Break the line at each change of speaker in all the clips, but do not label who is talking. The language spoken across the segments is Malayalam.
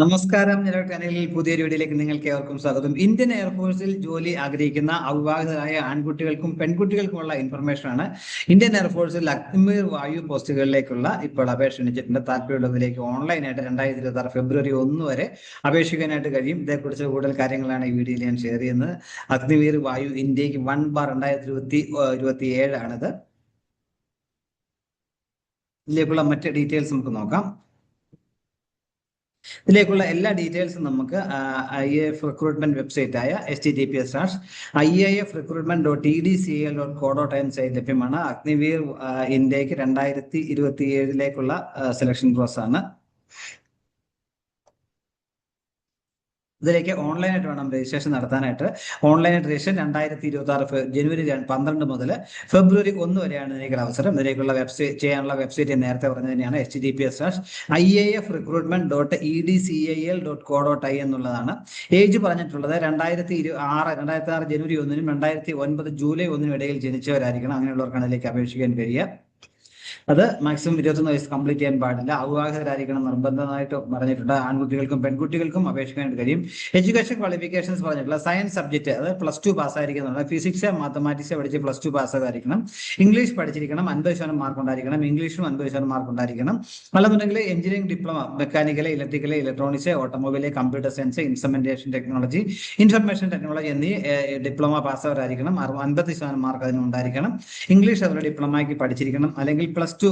നമസ്കാരം. നിലവിൽ ചാനലിൽ പുതിയൊരു വീഡിയോയിലേക്ക് നിങ്ങൾക്ക് ഏവർക്കും സ്വാഗതം. ഇന്ത്യൻ എയർഫോഴ്സിൽ ജോലി ആഗ്രഹിക്കുന്ന അവിവാഹിതരായ ആൺകുട്ടികൾക്കും പെൺകുട്ടികൾക്കുമുള്ള ഇൻഫർമേഷൻ ആണ് ഇന്ത്യൻ എയർഫോഴ്സിൽ അഗ്നിമീർ വായു പോസ്റ്റുകളിലേക്കുള്ള ഇപ്പോൾ അപേക്ഷ ക്ഷണിച്ചിട്ടുണ്ട്. താല്പര്യമുള്ളവരിലേക്ക് ഓൺലൈനായിട്ട് രണ്ടായിരത്തി ഇരുപത്തി ആറ് ഫെബ്രുവരി ഒന്ന് വരെ അപേക്ഷിക്കാനായിട്ട് കഴിയും. ഇതേക്കുറിച്ച് കൂടുതൽ കാര്യങ്ങളാണ് ഈ വീഡിയോയിൽ ഞാൻ ഷെയർ ചെയ്യുന്നത്. അഗ്നിവീർ വായു ഇന്ത്യയ്ക്ക് വൺ ബാർ രണ്ടായിരത്തി ഇരുപത്തി ഇരുപത്തി ഏഴാണിത് ഇതിലേക്കുള്ള മറ്റ് ഡീറ്റെയിൽസ് നമുക്ക് നോക്കാം. ഇതിലേക്കുള്ള എല്ലാ ഡീറ്റെയിൽസും നമുക്ക് I A F recruitment website ആയ S T T P S dash I A F recruitment dot E D C L dot co dot N site ലഭ്യമാണ്. അഗ്നിവീർ ഇന്ത്യയ്ക്ക് രണ്ടായിരത്തി ഇരുപത്തി ഏഴിലേക്കുള്ള സെലക്ഷൻ പ്രോസസ് ആണ്. ഇതിലേക്ക് ഓൺലൈനായിട്ട് വേണം രജിസ്ട്രേഷൻ നടത്താനായിട്ട്. ഓൺലൈനായിട്ട് രജിസ്ട്രേഷൻ രണ്ടായിരത്തി ഇരുപത്തി ആറ് ജനുവരി പന്ത്രണ്ട് മുതൽ ഫെബ്രുവരി ഒന്ന് വരെയാണ് ഇതിലേക്കുള്ള അവസരം. ഇതിലേക്കുള്ള വെബ്സൈറ്റ് ചെയ്യാനുള്ള വെബ്സൈറ്റ് നേരത്തെ പറഞ്ഞത് തന്നെയാണ് H D P S slash I A F recruitment dot E D C I L dot co dot I എന്നുള്ളതാണ്. ഏജ് പറഞ്ഞിട്ടുള്ളത് രണ്ടായിരത്തി ഇരു ആറ് രണ്ടായിരത്തി ആറ് ജനുവരി ഒന്നിനും രണ്ടായിരത്തി ഒൻപത് ജൂലൈ ഒന്നിനും ഇടയിൽ ജനിച്ചവരായിരിക്കണം. അങ്ങനെയുള്ളവർക്കാണ് ഇതിലേക്ക് അപേക്ഷിക്കാൻ കഴിയുക. അത് മാക്സിമം ഇരുപത്തൊന്ന് വയസ്സ് കംപ്ലീറ്റ് ചെയ്യാൻ പാടില്ല. അവിവാഹിതരായിരിക്കണം നിർബന്ധമായിട്ട് പറഞ്ഞിട്ടുണ്ട്. ആൺകുട്ടികൾക്കും പെൺകുട്ടികൾക്കും അപേക്ഷിക്കാനായിട്ട് കഴിയും. എഡ്യൂക്കേഷൻ ക്വാളിഫിക്കേഷൻസ് പറഞ്ഞിട്ടുള്ള സയൻസ് സബ്ജക്ട് അത് പ്ലസ് ടു പാസ്സായിരിക്കുന്നതാണ് ഫിസിക്സ് മാത്തമാറ്റിക്സ് പഠിച്ച് പ്ലസ് ടു പാസ്സായിരിക്കണം ഇംഗ്ലീഷ് പഠിച്ചിരിക്കണം. അൻപത് ശതമാനം മാർക്ക് ഉണ്ടായിരിക്കണം. ഇംഗ്ലീഷും അൻപത് ശതമാനം മാർക്ക് ഉണ്ടായിരിക്കണം. അല്ലെന്നുണ്ടെങ്കിൽ engineering diploma mechanical electrical electronics automobile computer science instrumentation technology information technology എന്നീ ഡിപ്ലോമ പാസ്സായവരായിരിക്കണം അൻപത് ശതമാനം മാർക്ക് അതിന് ഉണ്ടായിരിക്കണം. ഇംഗ്ലീഷ് അതുപോലെ ഡിപ്ലോമയ്ക്ക് പഠിച്ചിരിക്കണം. അല്ലെങ്കിൽ plus two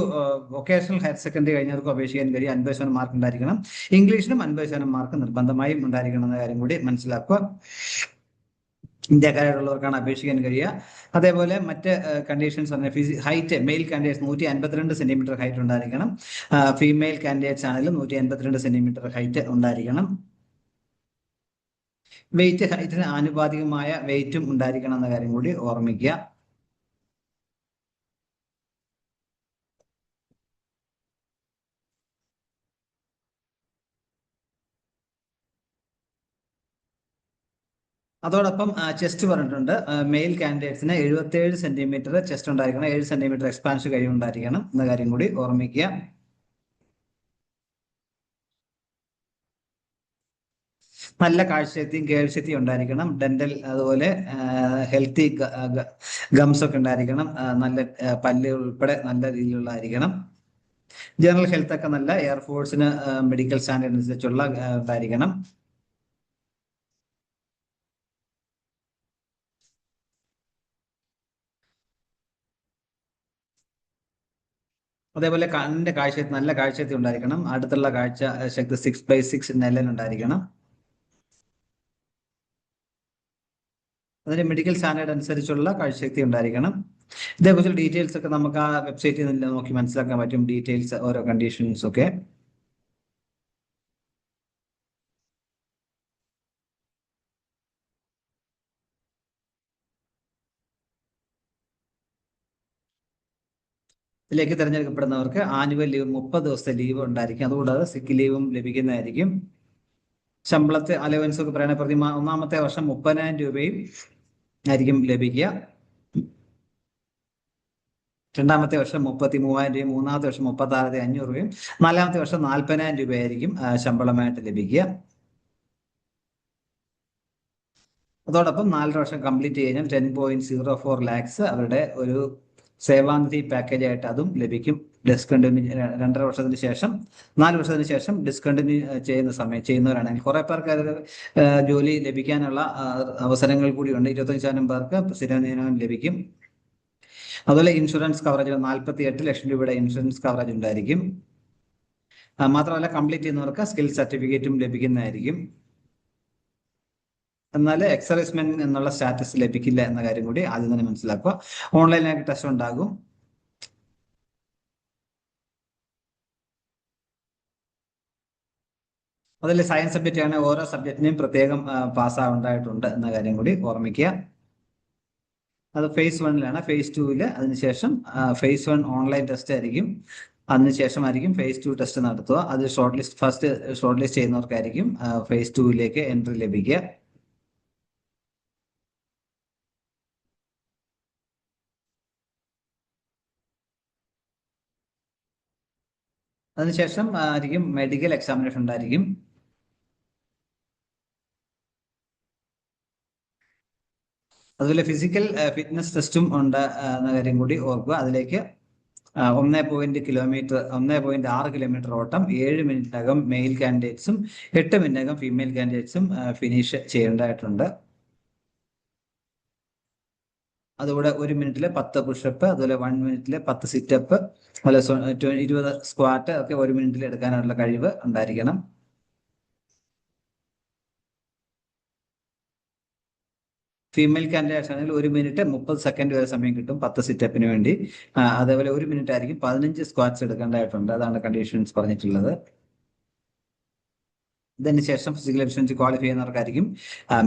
vocational higher secondary കഴിഞ്ഞവർക്ക് അപേക്ഷിക്കാൻ കഴിയും അൻപത് ശതമാനം മാർക്ക് ഉണ്ടായിരിക്കണം. ഇംഗ്ലീഷിനും അൻപത് ശതമാനം മാർക്ക് നിർബന്ധമായും ഉണ്ടായിരിക്കണം എന്ന കാര്യം കൂടി മനസ്സിലാക്കുക. ഇന്ത്യക്കാരായിട്ടുള്ളവർക്കാണ് അപേക്ഷിക്കാൻ കഴിയുക. അതേപോലെ മറ്റ് കണ്ടീഷൻസ് പറഞ്ഞാൽ ഫിസി ഹൈറ്റ് മെയിൽ കാൻഡിഡേറ്റ്സ് നൂറ്റി അൻപത്തിരണ്ട് സെന്റിമീറ്റർ ഹൈറ്റ് ഉണ്ടായിരിക്കണം. ഫീമെയിൽ കാൻഡിഡേറ്റ്സ് ആണെങ്കിലും നൂറ്റി അൻപത്തിരണ്ട് സെന്റിമീറ്റർ ഹൈറ്റ് ഉണ്ടായിരിക്കണം വെയിറ്റ് ഹൈറ്റിന് ആനുപാതികമായ വെയിറ്റും ഉണ്ടായിരിക്കണം എന്ന കാര്യം കൂടി ഓർമ്മിക്കുക. അതോടൊപ്പം ചെസ്റ്റ് പറഞ്ഞിട്ടുണ്ട്. മെയിൽ കാൻഡിഡേറ്റ്സിന് എഴുപത്തേഴ് സെന്റിമീറ്റർ ചെസ്റ്റ് ഉണ്ടായിരിക്കണം. ഏഴ് സെന്റിമീറ്റർ എക്സ്പാൻഷൻ കഴിവുണ്ടായിരിക്കണം എന്ന കാര്യം കൂടി ഓർമ്മിക്കുക. നല്ല കാഴ്ചയെത്തിയും കേൾശക്തിയും ഉണ്ടായിരിക്കണം. ഡെന്റൽ അതുപോലെ ഹെൽത്തി ഗംസ് ഒക്കെ ഉണ്ടായിരിക്കണം. നല്ല പല്ല് ഉൾപ്പെടെ നല്ല രീതിയിലുള്ളതായിരിക്കണം. ജനറൽ ഹെൽത്ത് ഒക്കെ നല്ല എയർഫോഴ്സിന് മെഡിക്കൽ സ്റ്റാൻഡേർഡ് അനുസരിച്ചുള്ള ഇതായിരിക്കണം അതേപോലെ കണ്ണിന്റെ കാഴ്ച നല്ല കാഴ്ചയത്തി ഉണ്ടായിരിക്കണം. അടുത്തുള്ള കാഴ്ച ശക്തി സിക്സ് ബൈ സിക്സ് നെല്ലൻ ഉണ്ടായിരിക്കണം. അതിന് മെഡിക്കൽ സ്റ്റാൻഡേർഡ് അനുസരിച്ചുള്ള കാഴ്ചശക്തി ഉണ്ടായിരിക്കണം. ഇതേക്കുറിച്ചുള്ള ഡീറ്റെയിൽസ് ഒക്കെ നമുക്ക് ആ വെബ്സൈറ്റിൽ നിന്ന് നോക്കി മനസ്സിലാക്കാൻ പറ്റും. ഡീറ്റെയിൽസ് ഓരോ കണ്ടീഷൻസ് ഒക്കെ. ഇതിലേക്ക് തിരഞ്ഞെടുക്കപ്പെടുന്നവർക്ക് ആനുവൽ ലീവ് മുപ്പത് ദിവസത്തെ ലീവ് ഉണ്ടായിരിക്കും. അതുകൂടാതെ സിക്ക് ലീവും ലഭിക്കുന്നതായിരിക്കും. ശമ്പളത്തെ അലവൻസ് ഒക്കെ പറയുന്ന പ്രതി ഒന്നാമത്തെ വർഷം മുപ്പതിനായിരം രൂപയും ആയിരിക്കും ലഭിക്കുക. രണ്ടാമത്തെ വർഷം മുപ്പത്തി മൂവായിരം രൂപയും മൂന്നാമത്തെ വർഷം മുപ്പത്തി ആറായിരത്തി അഞ്ഞൂറ് രൂപയും നാലാമത്തെ വർഷം നാൽപ്പതിനായിരം രൂപയായിരിക്കും ശമ്പളമായിട്ട് ലഭിക്കുക. അതോടൊപ്പം നാലര വർഷം കംപ്ലീറ്റ് കഴിഞ്ഞാൽ ten point zero four lakhs അവരുടെ ഒരു സേവാനിധി പാക്കേജ് ആയിട്ട് അതും ലഭിക്കും. ഡിസ്കണ്ടിന്യൂ രണ്ടര വർഷത്തിന് ശേഷം നാല് വർഷത്തിന് ശേഷം ഡിസ്കണ്ടിന്യൂ ചെയ്യുന്ന സമയം ചെയ്യുന്നവരാണെങ്കിൽ കുറെ പേർക്ക് അത് ജോലി ലഭിക്കാനുള്ള അവസരങ്ങൾ കൂടിയുണ്ട് ഇരുപത്തഞ്ച് ശതമാനം പേർക്ക് സ്ഥിരനിയമനം ലഭിക്കും. അതുപോലെ ഇൻഷുറൻസ് കവറേജ് നാൽപ്പത്തി എട്ട് ലക്ഷം രൂപയുടെ ഇൻഷുറൻസ് കവറേജ് ഉണ്ടായിരിക്കും. മാത്രമല്ല കംപ്ലീറ്റ് ചെയ്യുന്നവർക്ക് സ്കിൽ സർട്ടിഫിക്കറ്റും ലഭിക്കുന്നതായിരിക്കും. എന്നാൽ എക്സറൈസ്മെന്റിൽ എന്നുള്ള സ്റ്റാറ്റസ് ലഭിക്കില്ല എന്ന കാര്യം കൂടി ആദ്യം തന്നെ മനസ്സിലാക്കുക. ഓൺലൈനായിട്ട് ടെസ്റ്റ് ഉണ്ടാകും. അതിൽ സയൻസ് സബ്ജക്റ്റ് ആണ് ഓരോ സബ്ജക്റ്റിനെയും പ്രത്യേകം പാസ്സാവേണ്ടതായിട്ടുണ്ട് എന്ന കാര്യം കൂടി ഓർമ്മിക്കുക. അത് ഫേസ് വണ്ണിലാണ് ഫേസ് ടുവിൽ അതിനുശേഷം ഫേസ് വൺ ഓൺലൈൻ ടെസ്റ്റ് ആയിരിക്കും. അതിനുശേഷമായിരിക്കും ഫേസ് ടു ടെസ്റ്റ് നടത്തുക. അത് short list first short list ചെയ്യുന്നവർക്കായിരിക്കും phase ടുവിലേക്ക് എൻട്രി ലഭിക്കുക. അതിനുശേഷം ആയിരിക്കും മെഡിക്കൽ എക്സാമിനേഷൻ ഉണ്ടായിരിക്കും. അതുപോലെ ഫിസിക്കൽ ഫിറ്റ്നസ് ടെസ്റ്റും ഉണ്ട് എന്ന കാര്യം കൂടി ഓർക്കുക. അതിലേക്ക് ഒന്ന് പോയിന്റ് കിലോമീറ്റർ ഒന്ന് പോയിന്റ് ആറ് കിലോമീറ്റർ ഓട്ടം ഏഴ് മിനിറ്റിനകം മെയിൽ കാൻഡിഡേറ്റ്സും എട്ട് മിനിറ്റിനകം ഫീമെയിൽ കാൻഡിഡേറ്റ്സും ഫിനിഷ് ചെയ്യേണ്ടതായിട്ടുണ്ട്. അതുകൂടെ ഒരു മിനിറ്റിലെ പത്ത് പുഷപ്പ് അതുപോലെ വൺ മിനിറ്റിലെ പത്ത് സിറ്റപ്പ് അതുപോലെ ഇരുപത് സ്ക്വാറ്റ് ഒക്കെ ഒരു മിനിറ്റിൽ എടുക്കാനുള്ള കഴിവ് ഉണ്ടായിരിക്കണം. ഫീമെയിൽ കാൻഡിഡേറ്റ്സ് ആണെങ്കിൽ ഒരു മിനിറ്റ് മുപ്പത് സെക്കൻഡ് വരെ സമയം കിട്ടും പത്ത് സിറ്റപ്പിന് വേണ്ടി. അതേപോലെ ഒരു മിനിറ്റ് ആയിരിക്കും പതിനഞ്ച് സ്ക്വാറ്റ്സ് എടുക്കേണ്ടതായിട്ടുണ്ട്. അതാണ് കണ്ടീഷൻസ് പറഞ്ഞിട്ടുള്ളത്. ഇതിന് ശേഷം ഫിസിക്കൽ എഫിഷ്യൻസി ക്വാളിഫൈ ചെയ്യുന്നവർക്കായിരിക്കും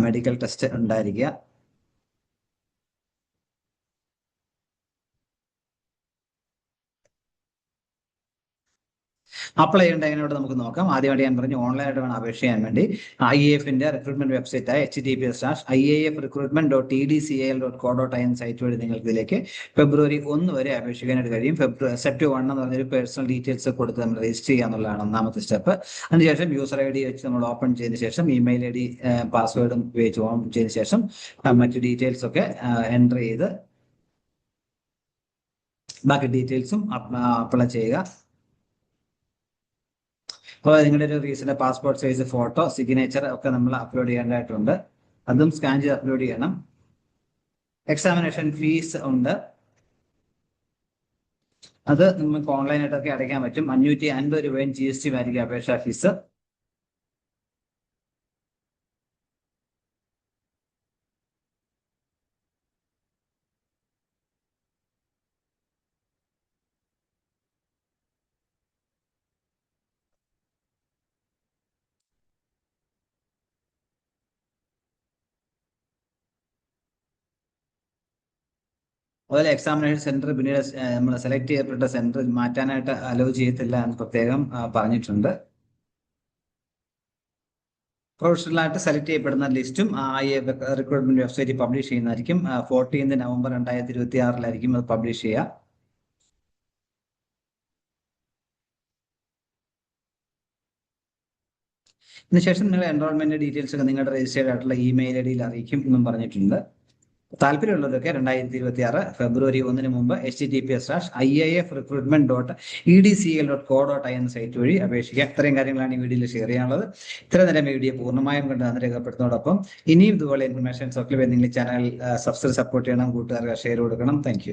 മെഡിക്കൽ ടെസ്റ്റ് ഉണ്ടായിരിക്കുക. അപ്ലൈ ചെയ്യേണ്ട എങ്ങനെയോട് നമുക്ക് നോക്കാം. ആദ്യമായിട്ട് ഞാൻ പറഞ്ഞു ഓൺലൈനായിട്ട് വേണം അപേക്ഷ ചെയ്യാൻ വേണ്ടി. ഐ എഫിന്റെ റിക്രൂട്ട്മെന്റ് വെബ്സൈറ്റ് ആയ H D P slash I A F recruitment dot E D C L dot co dot I N site വഴി നിങ്ങൾക്ക് ഇതിലേക്ക് ഫെബ്രുവരി ഒന്ന് വരെ അപേക്ഷിക്കാനായിട്ട് കഴിയും. ഫെബ്രുവരി സെപ്റ്റ് വൺ എന്ന് പറഞ്ഞൊരു പേഴ്സണൽ ഡീറ്റെയിൽസ് കൊടുത്ത് നമ്മൾ രജിസ്റ്റർ ചെയ്യുക എന്നുള്ളതാണ് ഒന്നാമത്തെ സ്റ്റെപ്പ് അതിനുശേഷം യൂസർ ഐ ഡി വെച്ച് നമ്മൾ ഓപ്പൺ ചെയ്തതിനു ശേഷം ഇമെയിൽ ഐ ഡി പാസ്വേഡും ഉപയോഗിച്ച് ഓൺ ചെയ്തതിനു ശേഷം മറ്റു ഡീറ്റെയിൽസ് ഒക്കെ എന്റർ ചെയ്ത് ബാക്കി ഡീറ്റെയിൽസും അപ്ലൈ ചെയ്യുക. അപ്പോൾ നിങ്ങളുടെ ഒരു recent passport size photo signature ഒക്കെ നമ്മൾ അപ്ലോഡ് ചെയ്യേണ്ടതായിട്ടുണ്ട്. അതും സ്കാൻ ചെയ്ത് അപ്ലോഡ് ചെയ്യണം. എക്സാമിനേഷൻ ഫീസ് ഉണ്ട്. അത് നമുക്ക് ഓൺലൈനായിട്ടൊക്കെ അടയ്ക്കാൻ പറ്റും. അഞ്ഞൂറ്റി അൻപത് രൂപയും ജി എസ് ടി ആയിരിക്കും അപേക്ഷാ ഫീസ് അതുപോലെ എക്സാമിനേഷൻ സെന്റർ പിന്നീട് നമ്മൾ സെലക്ട് ചെയ്യപ്പെട്ട സെന്റർ മാറ്റാനായിട്ട് അലോ ചെയ്യത്തില്ല എന്ന് പ്രത്യേകം പറഞ്ഞിട്ടുണ്ട്. പ്രൊഫഷണലായിട്ട് സെലക്ട് ചെയ്യപ്പെടുന്ന ലിസ്റ്റും ഈ റിക്രൂട്ട്മെന്റ് വെബ്സൈറ്റിൽ പബ്ലിഷ് ചെയ്യുന്നതായിരിക്കും. ഫോർട്ടീൻത് നവംബർ രണ്ടായിരത്തി ഇരുപത്തി ആറിലായിരിക്കും അത് പബ്ലിഷ് ചെയ്യുക. ഇതിനുശേഷം നിങ്ങൾ എൻറോൾമെന്റ് ഡീറ്റെയിൽസ് ഒക്കെ നിങ്ങളുടെ രജിസ്റ്റേഡ് ആയിട്ടുള്ള ഇമെയിൽ ഐ ഡിയിൽ അറിയിക്കും എന്നും പറഞ്ഞിട്ടുണ്ട്. താല്പര്യമുള്ളവരൊക്കെ രണ്ടായിരത്തി ഇരുപത്തി ആറ് ഫെബ്രുവരി ഒന്നിന് മുമ്പ് H T P S dash I I F recruitment dot E D C L dot co dot I എന്ന സൈറ്റ് വഴി അപേക്ഷിക്കുക ഇത്രയും കാര്യങ്ങളാണ് ഈ വീഡിയോയിൽ ഷെയർ ചെയ്യാനുള്ളത്. ഇത്ര നേരം വീഡിയോ പൂർണമായും കണ്ട് നന്ദി രേഖപ്പെടുത്തുന്നതോടൊപ്പം ഇനിയും ഇതുപോലെ ഇൻഫർമേഷൻസ് ഒക്കെ നിങ്ങൾ ചാനൽ സബ്സ്ക്രൈബ് സപ്പോർട്ട് ചെയ്യണം. കൂട്ടുകാർക്ക് ഷെയർ കൊടുക്കണം. താങ്ക്